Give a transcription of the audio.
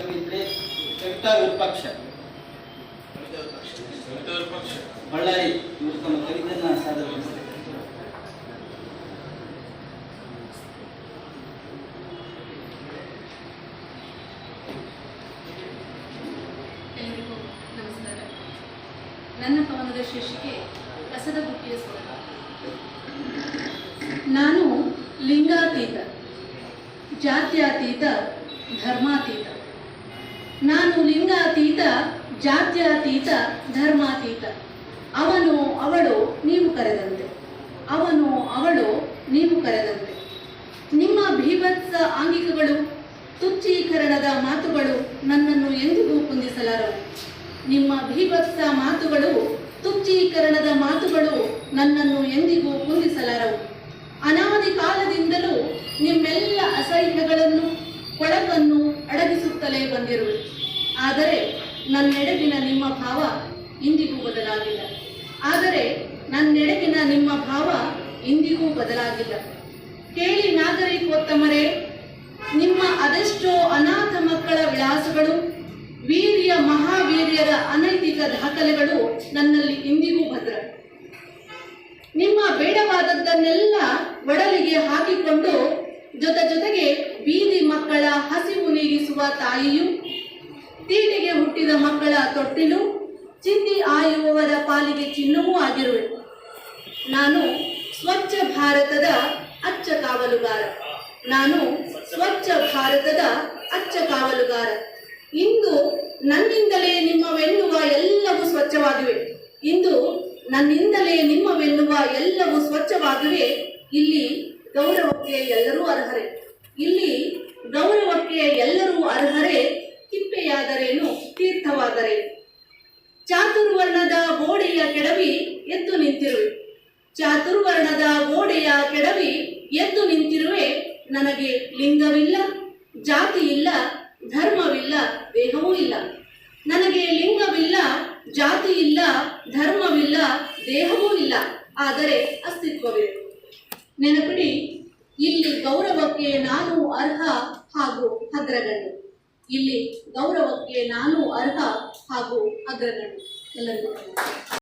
ಕವಿತ್ರಿ ಕವಿತಾ ವಿರೂಪಾಕ್ಷ ಬಳ್ಳಾರಿ, ಇವರು ತಮ್ಮ ಕವಿತೆಯನ್ನು ನನ್ನ ಪವನದ ಶೀರ್ಷಿಕೆ ಕಸದ ಬುಟ್ಟಿಯ ಸ್ವರ ನಾನು ಲಿಂಗಾತೀತ, ಜಾತ್ಯಾತೀತ, ಧರ್ಮಾತೀತ. ನಾನು ಲಿಂಗಾತೀತ, ಜಾತ್ಯಾತೀತ, ಧರ್ಮಾತೀತ. ಅವನು ಅವಳು, ನೀವು ಕರೆದಂತೆ. ಅವನು ಅವಳು, ನೀವು ಕರೆದಂತೆ. ನಿಮ್ಮ ಭೀಭತ್ಸ ಆಂಗಿಕಗಳು, ತುಚ್ಛೀಕರಣದ ಮಾತುಗಳು ನನ್ನನ್ನು ಎಂದಿಗೂ ಕುಂದಿಸಲಾರವು. ನಿಮ್ಮ ಭೀಭತ್ಸ ಮಾತುಗಳು ತುಚ್ಚೀಕರಣದ ಮಾತುಗಳು ನನ್ನನ್ನು ಎಂದಿಗೂ ಕುಂದಿಸಲಾರವು. ಅನಾದಿ ಕಾಲದಿಂದಲೂ ನಿಮ್ಮೆಲ್ಲ ಅಸಹ್ಯಗಳನ್ನು, ಕೊಳಕನ್ನು ಅಡಗಿಸುತ್ತಲೇ ಬಂದಿರುವೆ ಆದರೆ ನನ್ನೆಡೆಗಿನ ನಿಮ್ಮ ಭಾವ ಇಂದಿಗೂ ಬದಲಾಗಿಲ್ಲ. ಆದರೆ ನನ್ನೆಡೆಗಿನ ನಿಮ್ಮ ಭಾವ ಇಂದಿಗೂ ಬದಲಾಗಿಲ್ಲ. ಕೇಳಿ ನಾಗರಿಕೋತ್ತಮರೇ ನಿಮ್ಮ ಅದೆಷ್ಟೋ ಅನಾಥ ಮಕ್ಕಳ ವಿಳಾಸಗಳು, ವೀರ್ಯ ಮಹಾವೀರ್ಯರ ಅನೈತಿಕ ದಾಖಲೆಗಳು ನನ್ನಲ್ಲಿ ಇಂದಿಗೂ ಭದ್ರ. ನಿಮ್ಮ ಬೇಡವಾದದ್ದನ್ನೆಲ್ಲ ಒಡಲಿಗೆ ಹಾಕಿಕೊಂಡು ಜೊತೆ ಜೊತೆಗೆ ಬೀದಿ ಮಕ್ಕಳ ಹಸಿವು ನೀಗಿಸುವ ತಾಯಿಯು, ತೀಟಿಗೆ ಹುಟ್ಟಿದ ಮಕ್ಕಳ ತೊಟ್ಟಿಲು ಚಿಂದಿ ಆಯುವವರ ಪಾಲಿಗೆ ಚಿನ್ನವೂ ಆಗಿರುವೆ. ನಾನು ಸ್ವಚ್ಛ ಭಾರತದ ಅಚ್ಚ ಕಾವಲುಗಾರ. ನಾನು ಸ್ವಚ್ಛ ಭಾರತದ ಅಚ್ಚ ಕಾವಲುಗಾರ. ಇಂದು ನನ್ನಿಂದಲೇ ನಿಮ್ಮವೆನ್ನುವ ಎಲ್ಲವೂ ಸ್ವಚ್ಛವಾಗಿವೆ. ಇಂದು ನನ್ನಿಂದಲೇ ನಿಮ್ಮವೆನ್ನುವ ಎಲ್ಲವೂ ಸ್ವಚ್ಛವಾಗಿವೆ. ಇಲ್ಲಿ ಗೌರವಕ್ಕೆ ಎಲ್ಲರೂ ಅರ್ಹರೇ. ಇಲ್ಲಿ ಗೌರವಕ್ಕೆ ಎಲ್ಲರೂ ಅರ್ಹರೇ, ತಿಪ್ಪೆಯಾದರೇನು, ತೀರ್ಥವಾದರೆ. ಚಾತುರ್ವರ್ಣದ ಗೋಡೆಯ ಕೆಡವಿ ಎದ್ದು ನಿಂತಿರುವೆ. ಚಾತುರ್ವರ್ಣದ ಗೋಡೆಯ ಕೆಡವಿ ಎದ್ದು ನಿಂತಿರುವೆ. ನನಗೆ ಲಿಂಗವಿಲ್ಲ ಜಾತಿ ಧರ್ಮವಿಲ್ಲ, ದೇಹವೂ ಇಲ್ಲ. ನನಗೆ ಲಿಂಗವಿಲ್ಲ ಜಾತಿ ಧರ್ಮವಿಲ್ಲ, ದೇಹವೂ ಇಲ್ಲ. ಆದರೆ ಅಸ್ತಿತ್ವವಿದೆ. ನೆನಪಿಡಿ ಇಲ್ಲಿ ಗೌರವಕ್ಕೆ ನಾನು ಅರ್ಹ ಹಾಗೂ ಅಗ್ರಗಣ್ಯ ಇಲ್ಲಿ ಗೌರವಕ್ಕೆ ನಾನು ಅರ್ಹ ಹಾಗೂ ಅಗ್ರಗಣ್ಯ ಎಲ್ಲರಿಗೂ